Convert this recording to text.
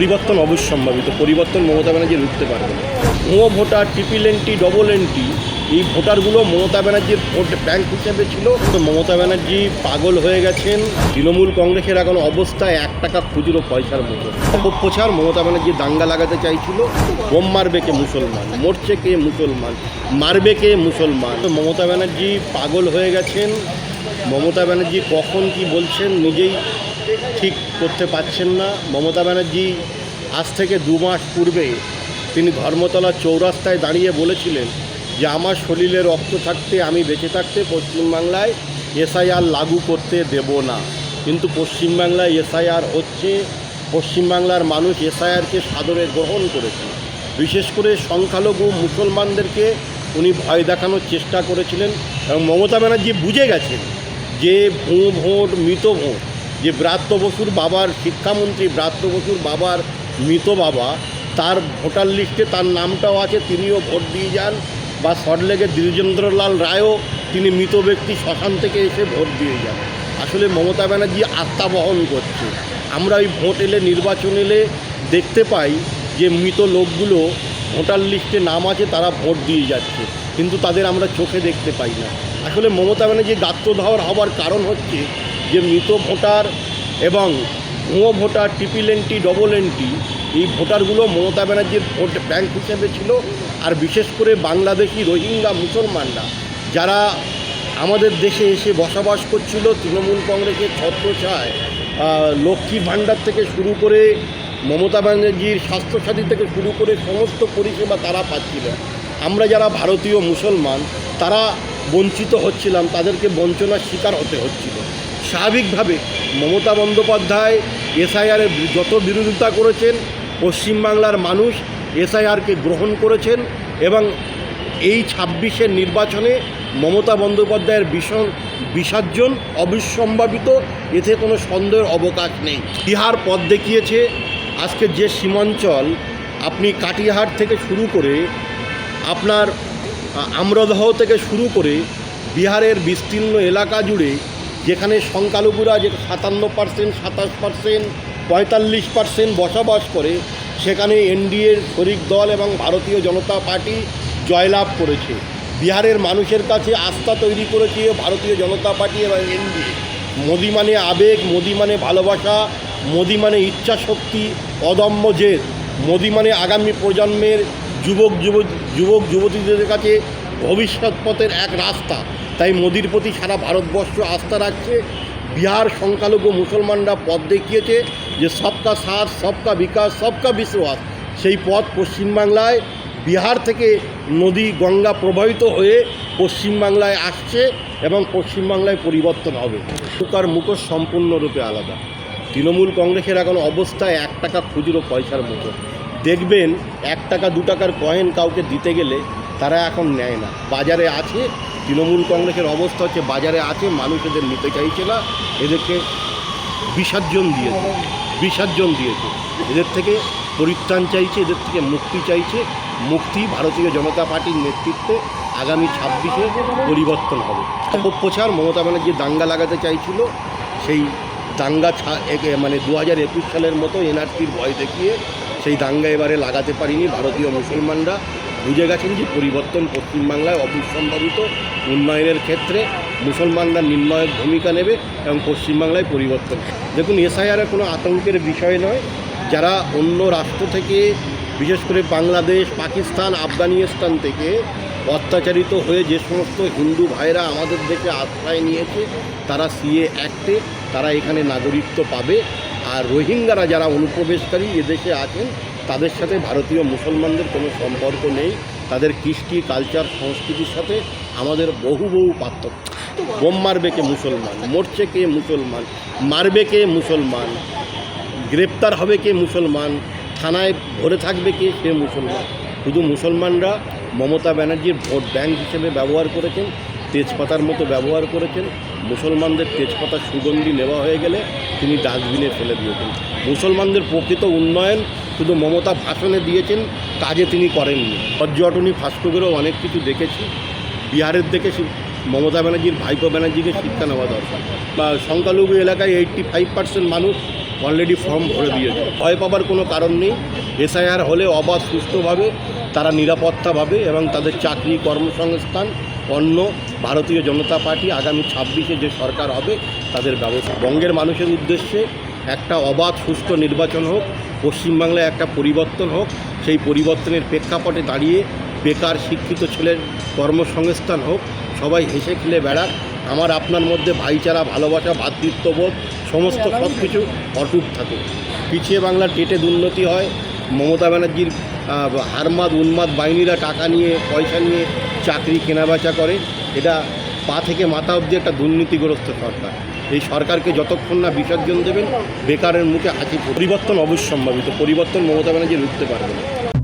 পরিবর্তন অবশ্যম্ভাবিত, পরিবর্তন মমতা ব্যানার্জি রুখতে পারবে না। ভুয়ো voter triple entry double entry এই ভোটারগুলো মমতা ব্যানার্জির ভোট ব্যাংক হিসেবে ছিল। তো মমতা ব্যানার্জি পাগল হয়ে গেছেন। তৃণমূল কংগ্রেসের এখন অবস্থা এক টাকা খুচরো পয়সার মতো। অপপ্রচার মমতা ব্যানার্জি দাঙ্গা লাগাতে চাইছিল। বোম মারবে কে মুসলমান, মরছে কে মুসলমান, মারবে কে মুসলমান। তো মমতা ব্যানার্জি পাগল হয়ে গেছেন। মমতা ব্যানার্জি কখন কি বলছেন নিজেই ঠিক করতে পারছেন না। মমতা ব্যানার্জি আজ থেকে দু মাস পূর্বে তিনি ধর্মতলা চৌরাস্তায় দাঁড়িয়ে বলেছিলেন যে, আমার শরীরে রক্ত থাকতে আমি বেঁচে থাকতে পশ্চিমবাংলায় এসআইআর লাগু করতে দেব না। কিন্তু পশ্চিমবাংলায় এসআইআর হচ্ছে, পশ্চিমবাংলার মানুষ এসআইআরকে সাদরে গ্রহণ করেছে। বিশেষ করে সংখ্যালঘু মুসলমানদেরকে উনি ভয় দেখানোর চেষ্টা করেছিলেন এবং মমতা ব্যানার্জি বুঝে গেছেন যে, ভুঁ ভোট, মৃত ভোট যে ব্রাত্য বসুর বাবার শিক্ষামন্ত্রী ব্রাত্য বসুর বাবার মৃত বাবা, তার ভোটার লিস্টে তার নামটাও আছে, তিনিও ভোট দিয়ে যান, বা সরলেগের দ্বিজেন্দ্রলাল রায়ও তিনি মৃত ব্যক্তি শ্মশান থেকে এসে ভোট দিয়ে যান। আসলে মমতা ব্যানার্জি আত্মা বহন করছে। আমরা ওই ভোট এলে, নির্বাচন এলে দেখতে পাই যে মৃত লোকগুলো ভোটার লিস্টে নাম আছে, তারা ভোট দিয়ে যাচ্ছে। কিন্তু তাদের আমরা চোখে দেখতে পাই না। আসলে মমতা ব্যানার্জি গাত্রধাওয়ার হওয়ার কারণ হচ্ছে যে মৃত ভোটার এবং ভুয়ো voter triple entry double entry এই ভোটারগুলো মমতা ব্যানার্জির ভোট ব্যাংক হিসেবে ছিল। আর বিশেষ করে বাংলাদেশি রোহিঙ্গা মুসলমানরা যারা আমাদের দেশে এসে বসবাস করছিল তৃণমূল কংগ্রেসের ছত্রছায় আহ, লক্ষ্মীর ভাণ্ডার থেকে শুরু করে মমতা ব্যানার্জির স্বাস্থ্যসাথী থেকে শুরু করে সমস্ত পরিষেবা তারা পাচ্ছিল। আমরা যারা ভারতীয় মুসলমান তারা বঞ্চিত হচ্ছিলাম তাদেরকে বঞ্চনার শিকার হতে হচ্ছিল। স্বাভাবিকভাবে মমতা বন্দ্যোপাধ্যায় এসআইআরের যত বিরোধিতা করেছেন পশ্চিমবাংলার মানুষ এসআইআরকে গ্রহণ করেছেন এবং এই ছাব্বিশের নির্বাচনে মমতা বন্দ্যোপাধ্যায়ের ভীষণ বিসর্জন অবিসম্ভাবিত, এতে কোনো সন্দেহের অবকাশ নেই। বিহার পথ দেখিয়েছে, আজকে যে সীমাঞ্চল আপনি কাটিহাট থেকে শুরু করে, আপনার আম্রদহ থেকে শুরু করে, বিহারের বিস্তীর্ণ এলাকা জুড়ে যেখানে সংখ্যালঘুরা যে সাতান্ন পার্সেন্ট, সাতাশ পার্সেন্ট, পঁয়তাল্লিশ পার্সেন্ট বসবাস করে, সেখানে এনডিএর শরিক দল এবং ভারতীয় জনতা পার্টি জয়লাভ করেছে। বিহারের মানুষের কাছে আস্থা তৈরি করেছে ভারতীয় জনতা পার্টি এবং এনডিএ। মোদি মানে আবেগ, মোদি মানে ভালোবাসা, মোদি মানে ইচ্ছাশক্তি, অদম্য জেদ। মোদি মানে আগামী প্রজন্মের যুবক যুব যুবক, যুবতীদের কাছে ভবিষ্যৎ পথের এক রাস্তা। তাই মোদির প্রতি সারা ভারতবর্ষ আস্থা রাখছে। বিহার সংখ্যালঘু মুসলমানরা পথ দেখিয়েছে যে সবকা সাথ, সবকা বিকাশ, সবকা বিশ্বাস, সেই পথ পশ্চিমবাংলায় বিহার থেকে নদী, গঙ্গা প্রবাহিত হয়ে পশ্চিমবাংলায় আসছে এবং পশ্চিমবাংলায় পরিবর্তন হবে। মুখার মুখোশ সম্পূর্ণরূপে আলাদা। তৃণমূল কংগ্রেসের এখন অবস্থায় এক টাকা খুচরো পয়সার মতো। দেখবেন, এক টাকা, দু টাকার কয়েন কাউকে দিতে গেলে তারা এখন নেয় না। বাজারে আছে তৃণমূল কংগ্রেসের অবস্থা হচ্ছে বাজারে আছে, মানুষ এদের নিতে চাইছে না, এদেরকে বিসর্জন দিয়েছে বিসর্জন দিয়েছে। এদের থেকে পরিত্রাণ চাইছে, এদের থেকে মুক্তি চাইছে, মুক্তি ভারতীয় জনতা পার্টির নেতৃত্বে আগামী ছাব্বিশে পরিবর্তন হবে। অপপ্রচার, মমতা ব্যানার্জি দাঙ্গা লাগাতে চাইছিল, সেই দাঙ্গা মানে দু হাজার একুশ সালের মতো এনআরসির ভয় দেখিয়ে সেই দাঙ্গা এবারে লাগাতে পারিনি ভারতীয় মুসলমানরা। বুঝে গেছেন যে পরিবর্তন পশ্চিমবাংলায় অবিসম্ভাবিত উন্নয়নের ক্ষেত্রে মুসলমানরা নির্ণায়ক ভূমিকা নেবে এবং পশ্চিমবাংলায় পরিবর্তন। দেখুন, এসআইআর কোনো আতঙ্কের বিষয় নয়। যারা অন্য রাষ্ট্র থেকে, বিশেষ করে বাংলাদেশ, পাকিস্তান, আফগানিস্তান থেকে অত্যাচারিত হয়ে যে সমস্ত হিন্দু ভাইরা আমাদের দেশে আশ্রয় নিয়েছে, তারা সিএ অ্যাক্টে, তারা এখানে নাগরিকত্ব পাবে। আর রোহিঙ্গারা যারা অনুপ্রবেশকারী এদেশে আছেন তাদের সাথে ভারতীয় মুসলমানদের কোনো সম্পর্ক নেই, তাদের কৃষ্টি, কালচার, সংস্কৃতির সাথে আমাদের বহু বহু পার্থক্য। বোম মারবে কে মুসলমান, মরছে কে মুসলমান, মারবে কে মুসলমান, গ্রেপ্তার হবে কে মুসলমান, থানায় ভরে থাকবে কে সে মুসলমান। শুধু মুসলমানরা মমতা ব্যানার্জির ভোট ব্যাংক হিসেবে ব্যবহার করেছেন, তেজপাতার মতো ব্যবহার করেছেন, মুসলমানদের তেজপাতার সুগন্ধি নেওয়া হয়ে গেলে তিনি ডাস্টবিনে ফেলে দিয়েছেন। মুসলমানদের প্রকৃত উন্নয়ন শুধু মমতা ভাষণে দিয়েছেন, কাজে তিনি করেননি। পর্যটনী ফাস্টফুডেরও অনেক কিছু দেখেছি। বিহারের দেখে মমতা ব্যানার্জির ভাইপো ব্যানার্জিকে শিক্ষা নেওয়া দরকার। বা সংখ্যালঘু এলাকায় এইট্টি ফাইভ পার্সেন্ট মানুষ অলরেডি ফর্ম ভরে দিয়েছে। ভয় পাবার কোনো কারণ নেই। এসআইআর হলে অবাধ সুস্থভাবে তারা নিরাপত্তাভাবে এবং তাদের চাকরি, কর্মসংস্থান অন্য ভারতীয় জনতা পার্টি আগামী ছাব্বিশে যে সরকার হবে, তাদের ব্যবস্থা। বঙ্গের মানুষের উদ্দেশ্যে একটা অবাধ সুষ্ঠু নির্বাচন হোক, পশ্চিমবাংলায় একটা পরিবর্তন হোক, সেই পরিবর্তনের প্রেক্ষাপটে দাঁড়িয়ে বেকার, শিক্ষিত ছেলের কর্মসংস্থান হোক, সবাই হেসে খেলে বেড়াক, আমার আপনার মধ্যে ভাইচারা, ভালোবাসা ভ্রাতৃত্ববোধ সমস্ত সব কিছু অটুট থাকে পিছিয়ে বাংলার টেটে দুর্নীতি হয়, মমতা ব্যানার্জির হারমাদ, উন্মাদ বাহিনীরা টাকা নিয়ে, পয়সা নিয়ে চাকরি কেনাবেচা করে, এটা পা থেকে মাথা অবধি একটা দুর্নীতিগ্রস্ত সরকার। এই সরকারকে যতক্ষণ না বিসর্জন দেবেন, বেকারের মুখে হাসি পরিবর্তন অবশ্যম্ভাবিত পরিবর্তন মমতা ব্যানার্জি রুখতে পারবে না।